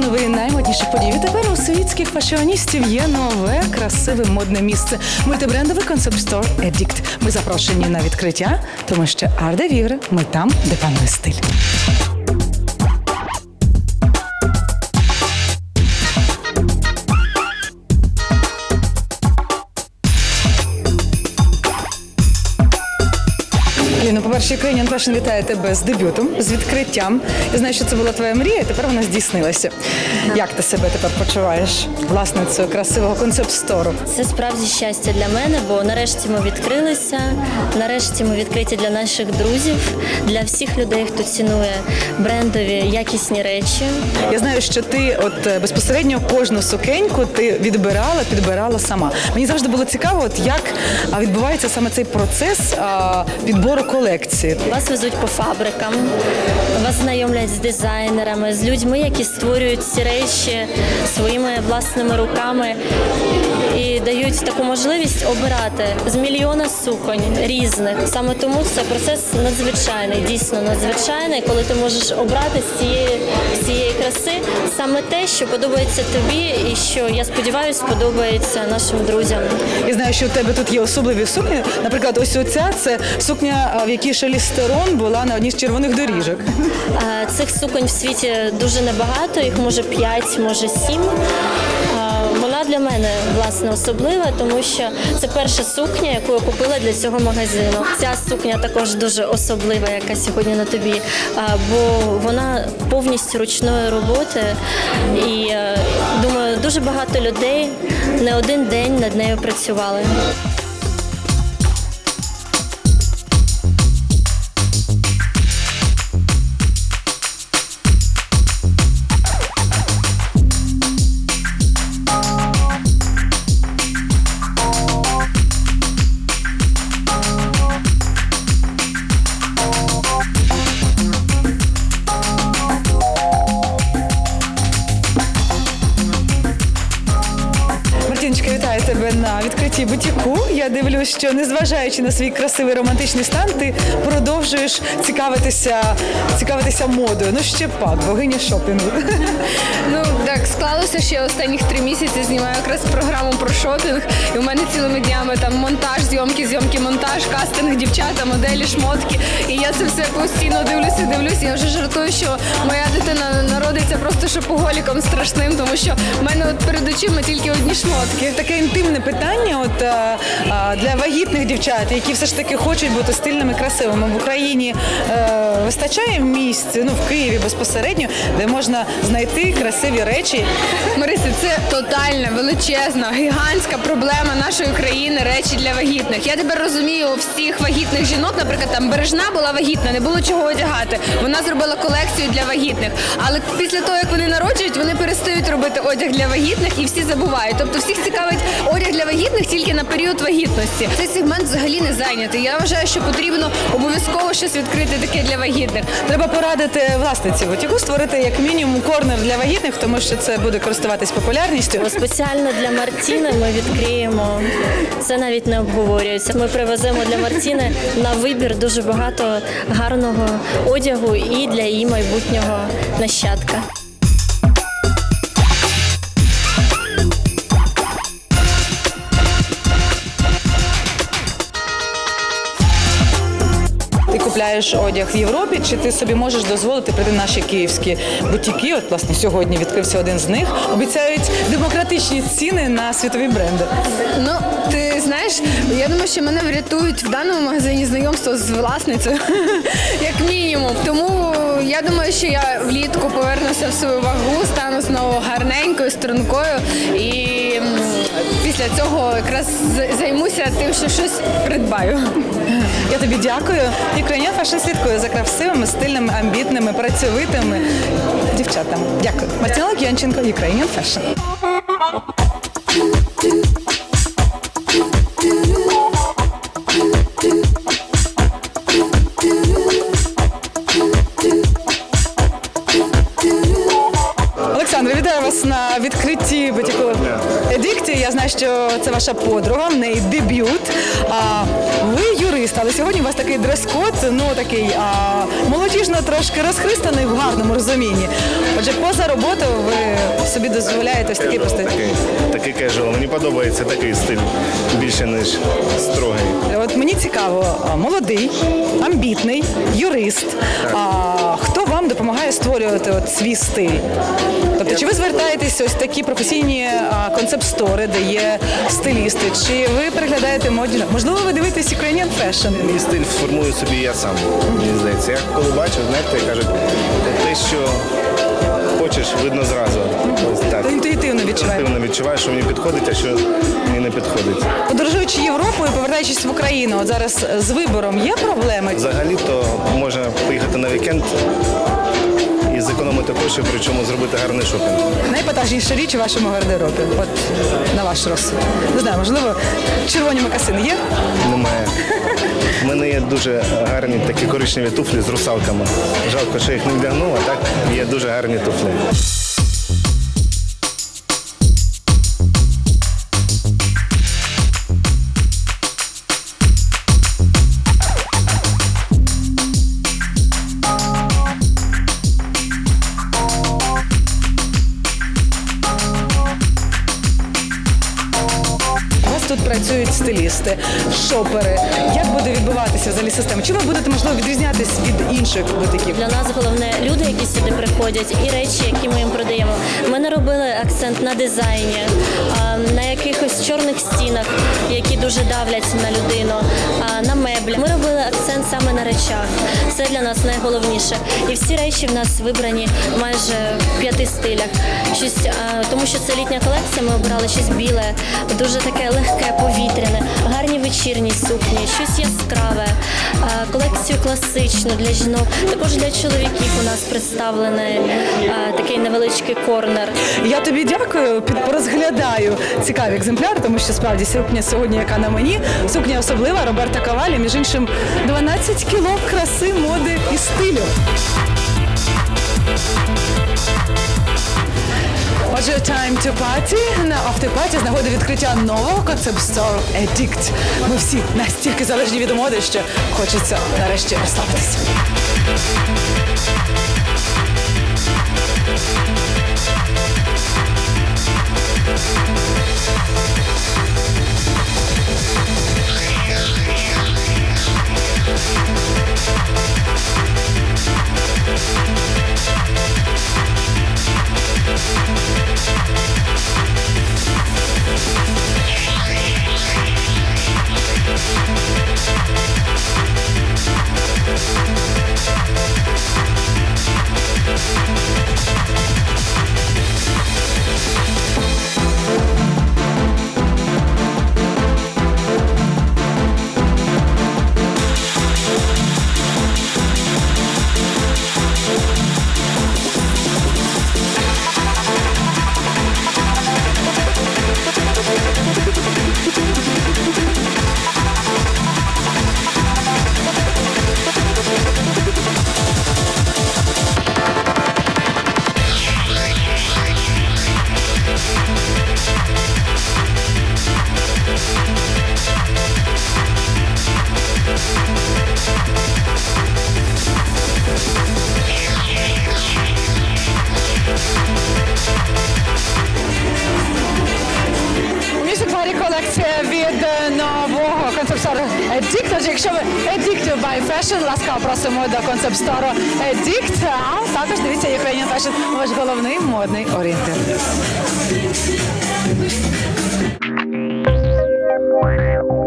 найважливіших подій. тепер у світських фашіоністів є нове, красиве модне місце. Мультибрендовий концепт стор Едікт. Ми запрошені на відкриття, тому що Арде ми там, де панує стиль. По-перше, Ukrainian Fashion вітає тебе з дебютом, з відкриттям. Я знаю, що це була твоя мрія, і тепер вона здійснилася. Як ти себе тепер почуваєш? Власне, цього красивого концепт-стору. Це справді щастя для мене, бо нарешті ми відкрилися. Нарешті ми відкриті для наших друзів, для всіх людей, хто цінує брендові якісні речі. Я знаю, що ти от е, безпосередньо кожну сукеньку ти відбирала, підбирала сама. Мені завжди було цікаво, от як відбувається саме цей процес а, підбору колекції. Вас везуть по фабрикам, вас знайомлять з дизайнерами, з людьми, які створюють ці речі своїми власними руками дають таку можливість обирати з мільйона суконь різних. Саме тому це процес надзвичайний, дійсно надзвичайний, коли ти можеш обрати з цієї, з цієї краси саме те, що подобається тобі, і що я сподіваюся, подобається нашим друзям. Я знаю, що у тебе тут є особливі сукні. Наприклад, ось оця це сукня, в якій Шелістерон була на одній з червоних доріжок. Цих суконь в світі дуже небагато, їх може 5, може 7. Для мене власне особлива, тому що це перша сукня, яку я купила для цього магазину. Ця сукня також дуже особлива, яка сьогодні на тобі, бо вона повністю ручної роботи. І е, думаю, дуже багато людей не один день над нею працювали. Відкритті бутіку. Я дивлюсь, що незважаючи на свій красивий романтичний стан, ти продовжуєш цікавитися, цікавитися модою. Ну ще пак, богиня шопінгу. Ну так склалося, що я останніх три місяці знімаю якраз програму про шопінг. І у мене цілими днями там монтаж, зйомки, зйомки, монтаж, кастинг, дівчата, моделі, шмотки. І я це все постійно дивлюся, дивлюся. Я вже жартую, що моя дитина народиться просто шопоголіком страшним, тому що в мене от перед очима тільки одні шмотки. Таке інтимне питання, от а, а, для вагітних дівчат, які все ж таки хочуть бути стильними, красивими в Україні. е, вистачає місць, ну в Києві безпосередньо, де можна знайти красиві речі. Марися, це тотальна, величезна, гігантська проблема нашої країни речі для вагітних. Я тепер розумію у всіх вагітних жінок. Наприклад, там бережна була вагітна, не було чого одягати. Вона зробила колекцію для вагітних. Але після того, як вони народжують, вони перестають робити одяг для вагітних і всі забувають. Тобто всіх цікавить одяг для вагітних тільки на період вагітності. Цей сегмент взагалі не зайнятий. Я вважаю, що потрібно обов'язково щось відкрити таке для вагітних. Треба порадити власниці бутіку створити як мінімум корнер для вагітних, тому що це буде користуватись популярністю. Спеціально для Мартіни ми відкриємо. Це навіть не обговорюється. Ми привеземо для Мартіни на вибір дуже багато гарного одягу і для її майбутнього нащадка. Купляєш одяг в Європі, чи ти собі можеш дозволити прийти наші київські бутіки? От власне сьогодні відкрився один з них. Обіцяють демократичні ціни на світові бренди. Ну, ти знаєш, я думаю, що мене врятують в даному магазині знайомство з власницею, як мінімум. Тому я думаю, що я влітку повернуся в свою вагу, стану знову гарненькою, стрункою і після цього якраз займуся тим, що щось придбаю. Я тобі дякую. Ukrainian Fashion слідкує за красивими, стильними, амбітними, працьовитими дівчатами. Дякую. Мартіна Лук'янченко, Ukrainian Fashion. Що це ваша подруга, в неї дебют. А ви юрист, але сьогодні у вас такий дрес-код, ну такий а, молодіжно трошки розхристаний в гарному розумінні. Отже, поза роботою ви собі дозволяєте ось такий Casual, такий, такий кежуал. Мені подобається такий стиль більше ніж строгий. От мені цікаво, а, молодий, амбітний, юрист. А хто вам допомагає створювати от свій стиль? Тобто, чи ви звертаєтесь ось такі професійні а, концепт-стори, де є стилісти, чи ви переглядаєте моді? Можливо, ви дивитесь Ukrainian Fashion? Мій стиль сформую собі я сам. Мені здається. Я коли бачу, знаєте, кажуть, те, що хочеш, видно зразу. Ось так. То інтуїтивно відчуваєте. Інтуїтивно відчуваєш, що мені підходить, а що мені не підходить. Подорожуючи Європою, повертаючись в Україну, от зараз з вибором є проблеми? Взагалі-то можна поїхати на вікенд і зекономити гроші, причому зробити гарний шопінг. Найпотажніша річ у вашому гардеробі, от на ваш розсуд. Не знаю, можливо, червоні макасини є? Мене є дуже гарні такі коричневі туфлі з русалками. Жалко, що їх не вдягнув, а так є дуже гарні туфлі. Стилісти, шопери. Як буде відбуватися взагалі система? Чим ви будете можливо відрізнятись від інших бутиків? Для нас головне люди, які сюди приходять, і речі, які ми їм продаємо. Ми не робили акцент на дизайні, на якихось чорних стінах, які дуже давлять на людину, на меблі. Ми робили акцент саме на речах. Це для нас найголовніше. І всі речі в нас вибрані майже в п'яти стилях. Тому що це літня колекція. Ми обрали щось біле, дуже таке легке, повітряне, гарні вечірні сукні, щось яскраве, колекцію класичну для жінок. Також для чоловіків у нас представлений такий невеличкий корнер. Я тобі дякую. Під порозглядаю цікаві екземпляри, тому що справді сукня сьогодні, яка на мені, сукня особлива Роберта Кавалі, між іншим 12 кіло краси, моди і стилю. Отже, time to party на автопаті з нагоди відкриття нового концепт store Addict. Ми всі настільки залежні від моди, що хочеться нарешті розслабитися. Місяць концепт-стору Отже, якщо ви addicted by fashion, ласка, просимо до концепт-стору Addict. А також дивіться Ukrainian Fashion, ваш головний модний орієнтир. Wow.